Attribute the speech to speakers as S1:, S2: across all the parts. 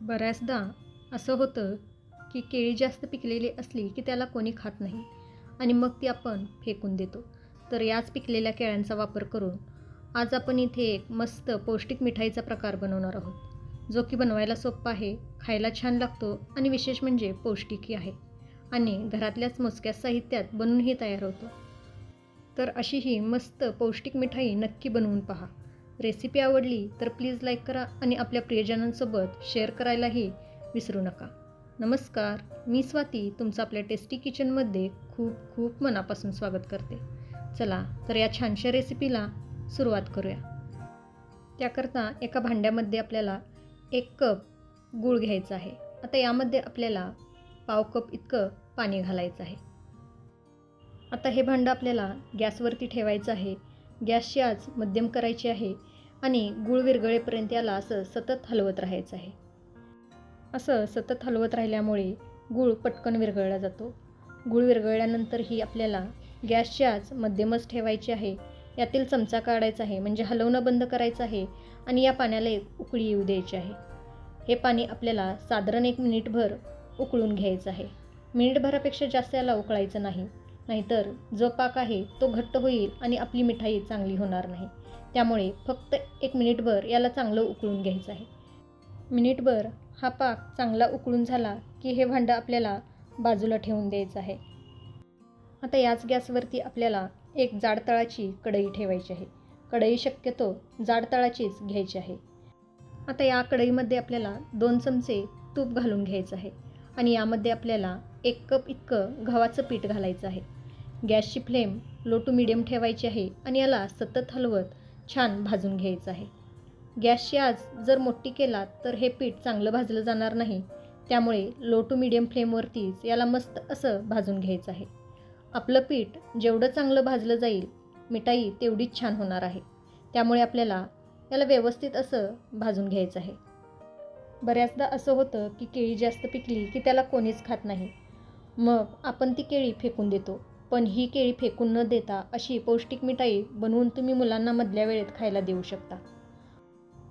S1: बऱ्याचदा असं होतं की केळी जास्त पिकलेली असली की त्याला कोणी खात नाही आणि मग ती आपण फेकून देतो. तर याच पिकलेल्या केळ्यांचा वापर करून आज आपण इथे एक मस्त पौष्टिक मिठाईचा प्रकार बनवणार आहोत. जो की बनवायला सोपा आहे खायला छान लागतो आणि विशेष म्हणजे पौष्टिकही आहे. आणि घरातल्याच मोजक्या साहित्यात बनूनही तयार होतो. तर अशी ही मस्त पौष्टिक मिठाई नक्की बनवून पहा. रेसिपी आवडली तर प्लीज लाईक करा आणि आपल्या प्रियजनांसोबत शेअर करायलाही विसरू नका. नमस्कार मी स्वाती तुमचं आपल्या टेस्टी किचनमध्ये खूप खूप मनापासून स्वागत करते. चला तर या छानशा रेसिपीला सुरुवात करूया. त्याकरता एका भांड्यामध्ये आपल्याला एक कप गूळ घ्यायचा आहे. आता यामध्ये आपल्याला पाव कप इतकं पाणी घालायचं आहे. आता हे भांडं आपल्याला गॅसवरती ठेवायचं आहे. गॅसची आज मध्यम करायची आहे आणि गूळ विरघळेपर्यंत याला असं सतत हलवत राहायचं आहे. असं सतत हलवत राहिल्यामुळे गूळ पटकन विरघळला जातो. गूळ विरघळल्यानंतरही आपल्याला गॅसची आज मध्यमच ठेवायची आहे. यातील चमचा काढायचा आहे म्हणजे हलवणं बंद करायचं आहे आणि या पाण्याला एक उकळी येऊ द्यायची आहे. हे पाणी आपल्याला साधारण एक मिनिटभर उकळून घ्यायचं आहे. मिनिटभरापेक्षा जास्त याला उकळायचं नाही. नाहीतर जो पाक आहे तो घट्ट होईल आणि आपली मिठाई चांगली होणार नाही. त्यामुळे फक्त एक मिनिटभर याला चांगलं उकळून घ्यायचं आहे. मिनिटभर हा पाक चांगला उकळून झाला की हे भांडं आपल्याला बाजूला ठेवून द्यायचं आहे. आता याच गॅसवरती आपल्याला एक जाड तळाची कढई ठेवायची आहे. कढई शक्यतो जाड तळाचीच घ्यायची आहे. आता या कढईमध्ये आपल्याला दोन चमचे तूप घालून घ्यायचं आहे आणि यामध्ये आपल्याला एक कप इतकं गव्हाचं पीठ घालायचं आहे. गॅसची फ्लेम लो टू मिडियम ठेवायची आहे आणि याला सतत हलवत छान भाजून घ्यायचं आहे. गॅसची आज जर मोठी केला तर हे पीठ चांगलं भाजलं जाणार नाही. त्यामुळे लो टू मिडियम फ्लेमवरतीच याला मस्त असं भाजून घ्यायचं आहे. आपलं पीठ जेवढं चांगलं भाजलं जाईल मिठाई तेवढीच छान होणार आहे. त्यामुळे आपल्याला याला व्यवस्थित असं भाजून घ्यायचं आहे. बऱ्याचदा असं होतं की केळी जास्त पिकली की त्याला कोणीच खात नाही. मग आपण ती केळी फेकून देतो. पण ही केळी फेकून न देता अशी पौष्टिक मिठाई बनवून तुम्ही मुलांना मधल्या वेळेत खायला देऊ शकता.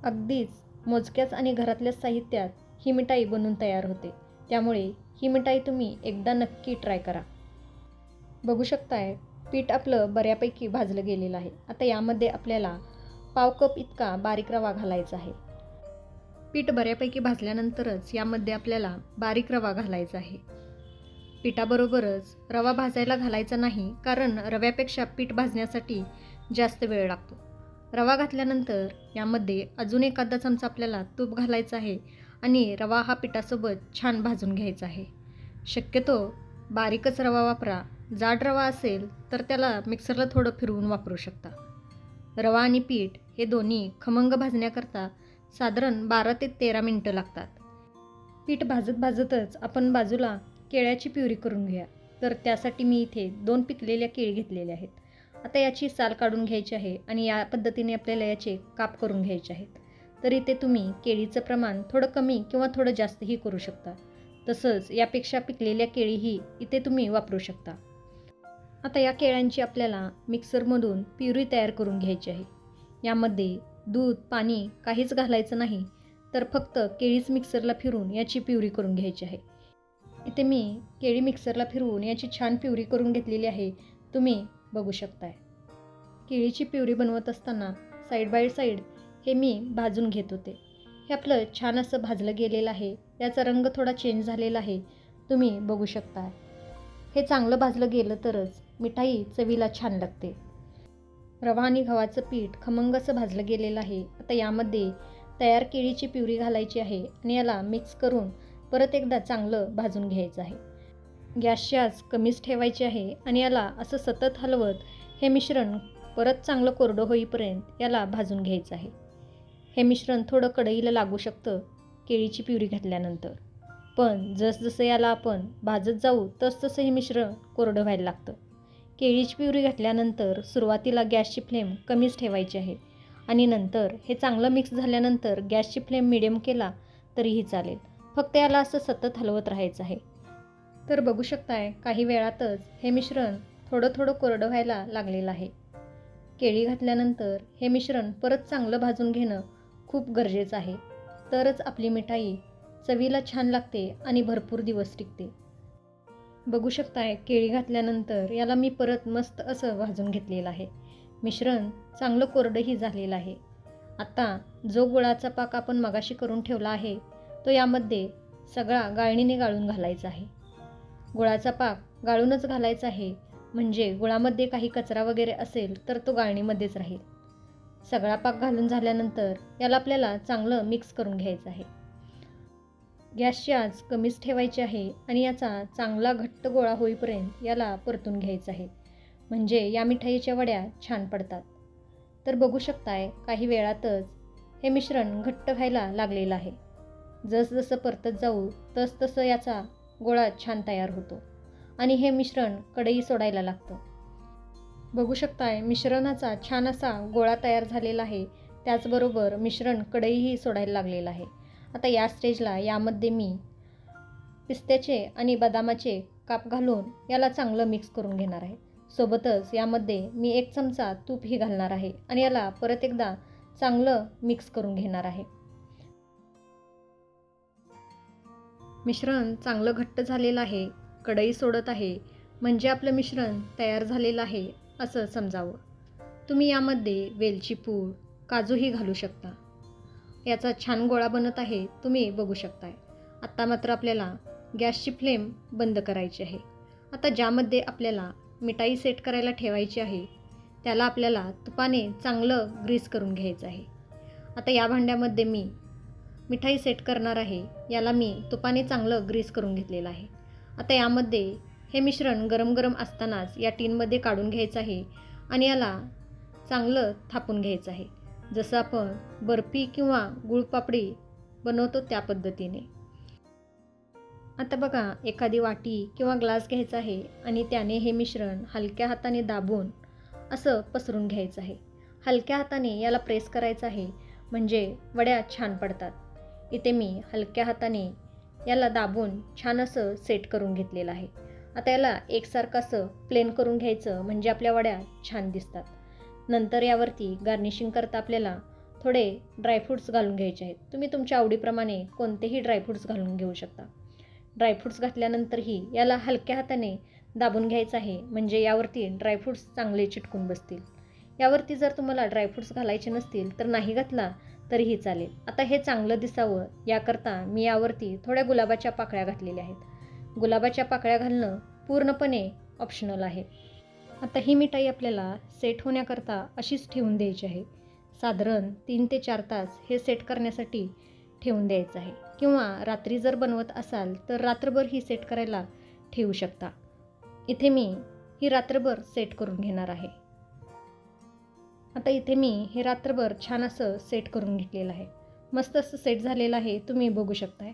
S1: अगदीच मोजक्याच आणि घरातल्याच साहित्यात ही मिठाई बनून तयार होते. त्यामुळे ही मिठाई तुम्ही एकदा नक्की ट्राय करा. बघू शकताय पीठ आपलं बऱ्यापैकी भाजलं गेलेलं आहे. आता यामध्ये आपल्याला पाव कप इतका बारीक रवा घालायचा आहे. पीठ बऱ्यापैकी भाजल्यानंतरच यामध्ये आपल्याला बारीक रवा घालायचा आहे. पिठाबरोबरच रवा भाजायला घालायचा नाही कारण रव्यापेक्षा पीठ भाजण्यासाठी जास्त वेळ लागतो. रवा घातल्यानंतर यामध्ये अजून एखादा चमचा आपल्याला तूप घालायचं आहे आणि रवा हा पिठासोबत छान भाजून घ्यायचा आहे. शक्यतो बारीकच रवा वापरा. जाड रवा असेल तर त्याला मिक्सरला थोडं फिरवून वापरू शकता. रवा आणि पीठ हे दोन्ही खमंग भाजण्याकरता साधारण बारा ते तेरा मिनटं लागतात. पीठ भाजत भाजतच आपण बाजूला केळ्याची प्युरी करून घ्या. तर त्यासाठी मी इथे दोन पिकलेल्या केळी घेतलेल्या आहेत. आता याची साल काढून घ्यायची आहे आणि या पद्धतीने आपल्याला याचे काप करून घ्यायचे आहेत. तर इथे तुम्ही केळीचं प्रमाण थोडं कमी किंवा थोडं जास्तही करू शकता. तसंच यापेक्षा पिकलेल्या केळीही इथे तुम्ही वापरू शकता. आता या केळ्यांची आपल्याला मिक्सरमधून प्युरी तयार करून घ्यायची आहे. यामध्ये दूध पाणी काहीच घालायचं नाही. तर फक्त केळीच मिक्सरला फिरून याची प्युरी करून घ्यायची आहे. इथे मी केळी मिक्सरला फिरवून याची छान प्युरी करून घेतलेली आहे. तुम्ही बघू शकताय. केळीची प्युरी बनवत असताना साईड बाय साईड हे मी भाजून घेत होते. हे आपलं छान असं भाजलं गेलेलं आहे. याचा रंग थोडा चेंज झालेला आहे. तुम्ही बघू शकता हे चांगलं भाजलं गेलं तरच मिठाई चवीला छान लागते. रवा आणि गव्हाचं पीठ खमंग असं भाजलं गेलेलं आहे. आता यामध्ये तयार केळीची प्युरी घालायची आहे आणि याला मिक्स करून परत एकदा चांगलं भाजून घ्यायचं आहे. गॅसची आज कमीच ठेवायची आहे आणि याला असं सतत हलवत हे मिश्रण परत चांगलं कोरडं होईपर्यंत याला भाजून घ्यायचं आहे. हे मिश्रण थोडं कढईला लागू शकतं केळीची प्युरी घातल्यानंतर. पण जसजसं याला आपण भाजत जाऊ तसतसं हे मिश्रण कोरडं व्हायला लागतं. केळीची प्युरी घातल्यानंतर सुरुवातीला गॅसची फ्लेम कमीच ठेवायची आहे आणि नंतर हे चांगलं मिक्स झाल्यानंतर गॅसची फ्लेम मिडियम केला तरीही चालेल. फक्त याला असं सतत हलवत राहायचं आहे. तर बघू शकताय काही वेळातच हे मिश्रण थोडं थोडं कोरडं व्हायला लागलेलं आहे. केळी घातल्यानंतर हे मिश्रण परत चांगलं भाजून घेणं खूप गरजेचं आहे. तरच आपली मिठाई चवीला छान लागते आणि भरपूर दिवस टिकते. बघू शकताय केळी घातल्यानंतर याला मी परत मस्त असं भाजून घेतलेलं आहे. मिश्रण चांगलं कोरडंही झालेलं आहे. आता जो गुळाचा पाक आपण मगाशी करून ठेवला आहे तो यामध्ये सगळा गाळणीने गाळून घालायचा आहे. गुळाचा पाक गाळूनच घालायचा आहे. म्हणजे गुळामध्ये काही कचरा वगैरे असेल तर तो गाळणीमध्येच राहील. सगळा पाक घालून झाल्यानंतर याला आपल्याला चांगलं मिक्स करून घ्यायचं आहे. गॅसची आज कमीच ठेवायची आहे आणि याचा चांगला घट्ट गोळा होईपर्यंत याला परतून घ्यायचं आहे. म्हणजे या मिठाईच्या वड्या छान पडतात. तर बघू शकताय काही वेळातच हे मिश्रण घट्ट व्हायला लागलेलं आहे. जसजसं परतत जाऊ तसतसं याचा गोळा छान तयार होतो. आणि हे मिश्रण कढई सोडायला लागतं. बघू शकताय मिश्रणाचा छान असा गोळा तयार झालेला आहे. त्याचबरोबर मिश्रण कढईही सोडायला लागलेलं आहे. आता या स्टेजला यामध्ये मी पिस्त्याचे आणि बदामाचे काप घालून याला चांगलं मिक्स करून घेणार आहे. सोबतच यामध्ये मी एक चमचा तूपही घालणार आहे आणि याला परत एकदा चांगलं मिक्स करून घेणार आहे. मिश्रण चांगलं घट्ट झालेलं आहे कढई सोडत आहे म्हणजे आपलं मिश्रण तयार झालेलं आहे असं समजावं. तुम्ही यामध्ये वेलची पूड काजूही घालू शकता. याचा छान गोळा बनत आहे तुम्ही बघू शकताय. आत्ता मात्र आपल्याला गॅसची फ्लेम बंद करायची आहे. आता ज्यामध्ये आपल्याला मिठाई सेट करायला ठेवायची आहे त्याला आपल्याला तुपाने चांगलं ग्रीस करून घ्यायचं आहे. आता या भांड्यामध्ये मी मिठाई सेट करणार आहे याला मी तुपाने चांगलं ग्रीस करून घेतलेलं आहे. आता यामध्ये हे मिश्रण गरम गरम असतानाच या टीनमध्ये काढून घ्यायचं आहे आणि याला चांगलं थापून घ्यायचं आहे. जसं आपण बर्फी किंवा गुळपापडी बनवतो त्या पद्धतीने. आता बघा एखादी वाटी किंवा ग्लास घ्यायचा आहे आणि त्याने हे मिश्रण हलक्या हाताने दाबून असं पसरून घ्यायचं आहे. हलक्या हाताने याला प्रेस करायचं आहे म्हणजे वड्या छान पडतात. इथे मी हलक्या हाताने याला दाबून छान असं सेट करून घेतलेलं आहे. आता याला एकसारखं असं प्लेन करून घ्यायचं म्हणजे आपल्या वड्या छान दिसतात. नंतर यावरती गार्निशिंग करता आपल्याला थोडे ड्रायफ्रूट्स घालून घ्यायचे आहेत. तुम्ही तुमच्या आवडीप्रमाणे कोणतेही ड्रायफ्रूट्स घालून घेऊ शकता. ड्रायफ्रूट्स घातल्यानंतरही याला हलक्या हाताने दाबून घ्यायचं आहे म्हणजे यावरती ड्रायफ्रूट्स चांगले चिटकून बसतील. यावरती जर तुम्हाला ड्रायफ्रूट्स घालायचे नसतील तर नाही घातला तरीही चालेल. आता हे चांगलं दिसावं याकरता मी यावरती थोड्या गुलाबाच्या पाकळ्या घातलेल्या आहेत. गुलाबाच्या पाकळ्या घालणं पूर्णपणे ऑप्शनल आहे. आता ही मिठाई आपल्याला सेट होण्याकरता अशीच ठेवून द्यायची आहे. साधारण तीन ते चार तास हे सेट करण्यासाठी ठेवून द्यायचं आहे. किंवा रात्री जर बनवत असाल तर रात्रभर ही सेट करायला ठेवू शकता. इथे मी ही रात्रभर सेट करून घेणार आहे. आता इथे मी हे रात्रभर छान असं सेट करून घेतलेलं आहे. मस्त असं सेट झालेलं आहे तुम्ही बघू शकताय.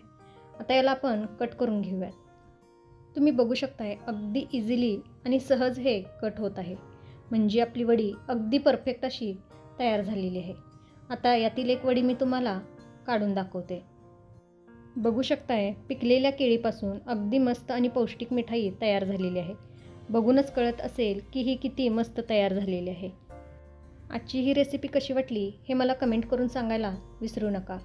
S1: आता याला आपण कट करून घेऊयात. तुम्ही बघू शकताय अगदी इझिली आणि सहज हे कट होत आहे. म्हणजे आपली वडी अगदी परफेक्ट अशी तयार झालेली आहे. आता यातील एक वडी मी तुम्हाला काढून दाखवते. बघू शकताय पिकलेल्या केळीपासून अगदी मस्त आणि पौष्टिक मिठाई तयार झालेली आहे. बघूनच कळत असेल की ही किती मस्त तयार झालेली आहे. आजची ही रेसिपी कशी वाटली हे मला कमेंट करून सांगायला विसरू नका.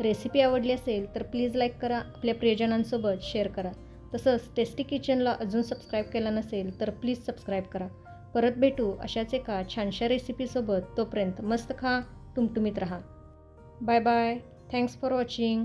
S1: रेसिपी आवडली असेल तर प्लीज लाईक करा आपल्या प्रियजनांसोबत शेअर करा. तसंच टेस्टी किचनला अजून सबस्क्राईब केला नसेल तर प्लीज सबस्क्राईब करा. परत भेटू अशाच एका छानशा रेसिपीसोबत तोपर्यंत मस्त खा टुमटुमीत राहा. Bye bye thanks for watching